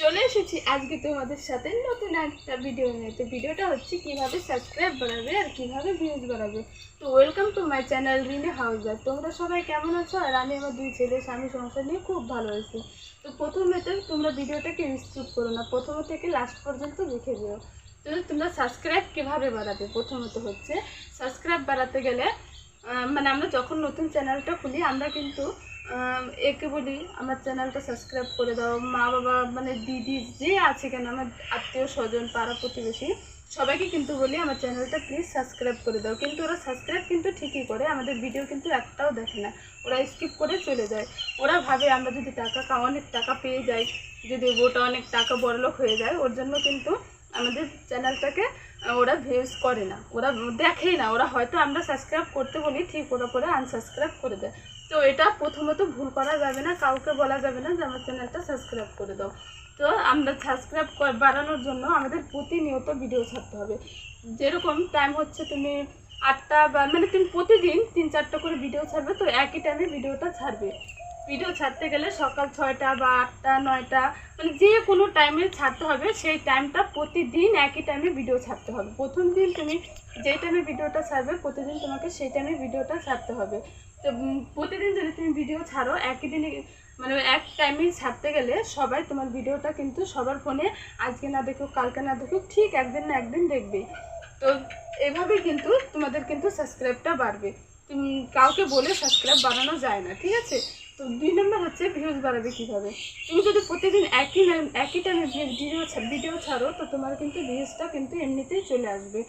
চলে এসেছি আজকে তোমাদের সাথে নতুন একটা ভিডিও নিয়ে। তো ভিডিওটা হচ্ছে কীভাবে সাবস্ক্রাইব বাড়াবে আর কীভাবে ভিউজ বাড়াবে। তো ওয়েলকাম টু মাই চ্যানেল রিনে হাউজার তোমরা সবাই কেমন আছো? আর আমি আমার দুই ছেলে স্বামী সংসার নিয়ে খুব ভালো আছি। তো প্রথমে তো তোমরা ভিডিওটাকে স্কিপ করো না, প্রথম থেকে লাস্ট পর্যন্ত দেখে দিও তো তোমরা সাবস্ক্রাইব কীভাবে বাড়াবে? প্রথমত হচ্ছে সাবস্ক্রাইব বাড়াতে গেলে মানে আমরা যখন নতুন চ্যানেলটা খুলি, আমরা কিন্তু একে বলি, আমার চ্যানেলটা সাবস্ক্রাইব করে দাও। মা বাবা মানে দিদি যে আছে কেন, আমার আত্মীয় স্বজন, পাড়া প্রতিবেশী, সবাইকে কিন্তু বলি আমার চ্যানেলটা প্লিজ সাবস্ক্রাইব করে দাও। কিন্তু ওরা সাবস্ক্রাইব কিন্তু ঠিকই করে, আমাদের ভিডিও কিন্তু একটাও দেখে না। ওরা স্কিপ করে চলে যায়। ওরা ভাবে আমরা যদি টাকা অনেক টাকা পেয়ে যাই, যদি ওটা অনেক টাকা বড়লোক হয়ে যায়, ওর জন্য কিন্তু আমাদের চ্যানেলটাকে ওরা ভিউজ করে না। ওরা দেখেই না, ওরা হয়তো আমরা সাবস্ক্রাইব করতে বলি, ঠিক ওরা পরে আনসাবস্ক্রাইব করে দেয়। তো এটা প্রথমত ভুল করা যাবে না, কাউকে বলা যাবে না যে আমার চ্যানেলটা সাবস্ক্রাইব করে দাও। তো আমরা সাবস্ক্রাইব বাড়ানোর জন্য আমাদের প্রতিনিয়ত ভিডিও ছাড়তে হবে। যেরকম টাইম হচ্ছে তুমি আটটা বা মানে তুমি প্রতিদিন তিন চারটা করে ভিডিও ছাড়বে, তো একই টাইমে ভিডিওটা ছাড়বে। ভিডিও ছাড়তে গেলে সকাল ছয়টা বা আটটা, নয়টা মানে যে কোনো টাইমে ছাড়তে হবে, সেই টাইমটা প্রতিদিন একই টাইমে ভিডিও ছাড়তে হবে। প্রথম দিন তুমি যেই টাইমে ভিডিওটা ছাড়বে, প্রতিদিন তোমাকে সেই টাইমে ভিডিওটা ছাড়তে হবে। তো প্রতিদিন যদি তুমি ভিডিও ছাড়ো, একই দিনে মানে এক টাইমে ছাড়তে গেলে সবাই তোমার ভিডিওটা কিন্তু সবার ফোনে আজকে না দেখুক, কালকে না দেখুক, ঠিক একদিন না একদিন দেখবে। তো, এভাবে কিন্তু তোমাদের কিন্তু সাবস্ক্রাইবটা বাড়বে। কাউকে বলে সাবস্ক্রাইব বাড়ানো যায় না, ঠিক আছে? তো দুই নম্বর হচ্ছে ভিউজ বাড়াবে কীভাবে? তুমি যদি প্রতিদিন একই একই টাইমে ভিডিও ভিডিও ছাড়ো, তো তোমার কিন্তু ভিউজটা কিন্তু এমনিতেই চলে আসবে।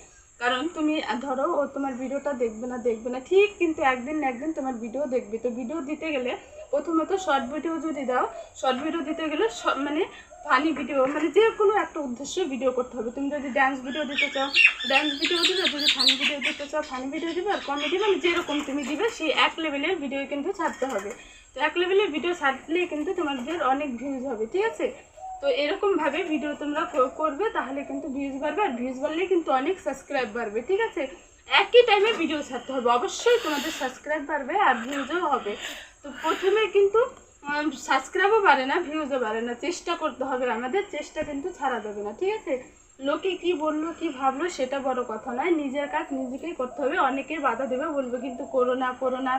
কারণ তুমি ধরো ও তোমার ভিডিওটা দেখবে না দেখবে না, ঠিক কিন্তু একদিন না একদিন তোমার ভিডিও দেখবে। তো ভিডিও দিতে গেলে প্রথমত শর্ট ভিডিও যদি দাও শর্ট ভিডিও দিতে গেলে মানে ফানি ভিডিও মানে যে কোনো একটা উদ্দেশ্যে ভিডিও করতে হবে। তুমি যদি ড্যান্স ভিডিও দিতে চাও ড্যান্স ভিডিও দিবে, যদি ফানি ভিডিও দিতে চাও ফানি ভিডিও দিবে আর কমেডি মানে যেরকম তুমি দিবে, সেই এক লেভেলের ভিডিও কিন্তু ছাড়তে হবে। তো এক লেভেলের ভিডিও ছাড়লে কিন্তু তোমাদের অনেক ভিউজ হবে, ঠিক আছে? তো এরকমভাবে ভিডিও তোমরা করবে, তাহলে কিন্তু ভিউজ বাড়বে আর ভিউজ বাড়লে কিন্তু অনেক সাবস্ক্রাইব বাড়বে, ঠিক আছে? একই টাইমে ভিডিও ছাড়তে হবে। অবশ্যই তোমাদের সাবস্ক্রাইব বাড়বে আর ভিউজও হবে। তো প্রথমে কিন্তু সাবস্ক্রাইবও বাড়ে না ভিউজও বাড়ে না। চেষ্টা করতে হবে আমাদের, চেষ্টা কিন্তু ছাড়া দেবে না, ঠিক আছে? লোকে কি বলল, কি ভাবলো, সেটা বড় কথা নয়। নিজের কাজ নিজেকেই করতে হবে। অনেকেই বাধা দেবে, বলবে কিন্তু করোনা করোনা।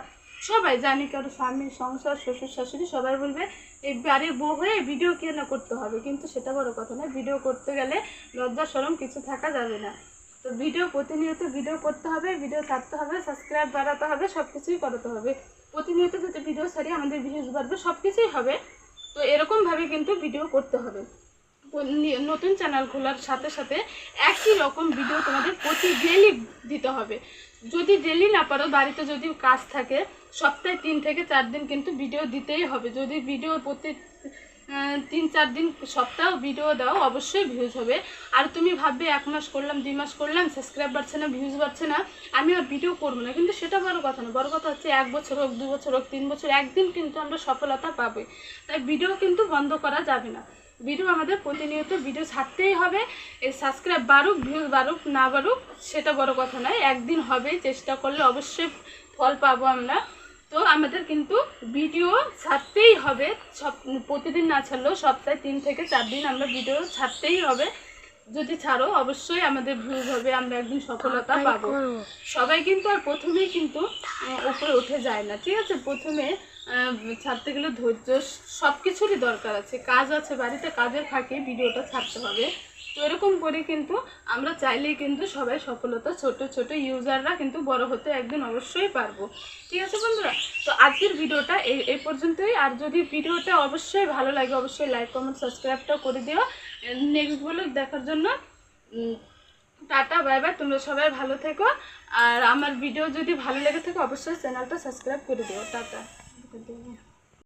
সবাই জানি কারও স্বামী সংসার শ্বশুর, শাশুড়ি সবাই বলবে এই বউ হয়ে ভিডিও কেন করতে হবে? কিন্তু সেটা বড় কথা নয়। ভিডিও করতে গেলে লজ্জা সরম কিছু থাকা যাবে না। তো ভিডিও প্রতিনিয়ত ভিডিও করতে হবে ভিডিও ছাড়তে হবে সাবস্ক্রাইব বাড়াতে হবে সব কিছুই করাতে হবে। প্রতিনিয়ত যাতে ভিডিও ছাড়ি আমাদের ভিউজ বাড়বে সব কিছুই হবে। তো এরকমভাবে কিন্তু ভিডিও করতে হবে। নতুন চ্যানেল খোলার সাথে সাথে একই রকম ভিডিও তোমাদের প্রতি ডেলি দিতে হবে। যদি ডেলি না পারো, বাড়িতে যদি কাজ থাকে, সপ্তাহে তিন থেকে চার দিন কিন্তু ভিডিও দিতেই হবে। যদি ভিডিও প্রতি তিন, চার দিন সপ্তাহ ভিডিও দাও, অবশ্যই ভিউজ হবে। আর তুমি ভাববে, এক মাস করলাম, দুই মাস করলাম সাবস্ক্রাইব বাড়ছে না ভিউজ বাড়ছে না, আমি আর ভিডিও করব না। কিন্তু সেটা বড় কথা না। বড় কথা হচ্ছে, এক বছর হোক, দু বছর হোক, তিন বছর, একদিন কিন্তু আমরা সফলতা পাবে তাই ভিডিও কিন্তু বন্ধ করা যাবে না। ভিডিও আমাদের প্রতিনিয়ত ভিডিও ছাড়তেই হবে। এই সাবস্ক্রাইব বাড়ুক ভিউজ বাড়ুক, না বাড়ুক, সেটা বড় কথা নয়। একদিন হবে, চেষ্টা করলে অবশ্যই ফল পাবো আমরা। তো আমাদের কিন্তু ভিডিও ছাড়তেই হবে। সব প্রতিদিন না ছাড়লেও সপ্তাহে তিন থেকে চার দিন আমরা ভিডিও ছাড়তেই হবে। যদি ছাড়ো অবশ্যই আমাদের ভিউজ হবে আমরা একদিন সফলতা পাবো। সবাই কিন্তু আর প্রথমেই কিন্তু উপরে উঠে যায় না ঠিক আছে? প্রথমে ছাড়তে গেলে ধৈর্য সব কিছুরই দরকার আছে। কাজ আছে বাড়িতে কাজের ফাঁকে ভিডিওটা ছাড়তে হবে। তো এরকম করে কিন্তু আমরা চাইলেই কিন্তু সবাই সফলতা ছোট ছোট ইউজাররা কিন্তু বড় হতে একদিন অবশ্যই পারব। ঠিক আছে বন্ধুরা? তো আজকের ভিডিওটা এই এই পর্যন্তই। আর যদি ভিডিওটা অবশ্যই ভালো লাগে, অবশ্যই লাইক কমেন্ট সাবস্ক্রাইবটা করে দিও। নেক্সট বলে দেখার জন্য টাটা বাই বাই তোমরা সবাই ভালো থেকো। আর আমার ভিডিও যদি ভালো লেগে থাকে, অবশ্যই চ্যানেলটা সাবস্ক্রাইব করে দিও। টাটা।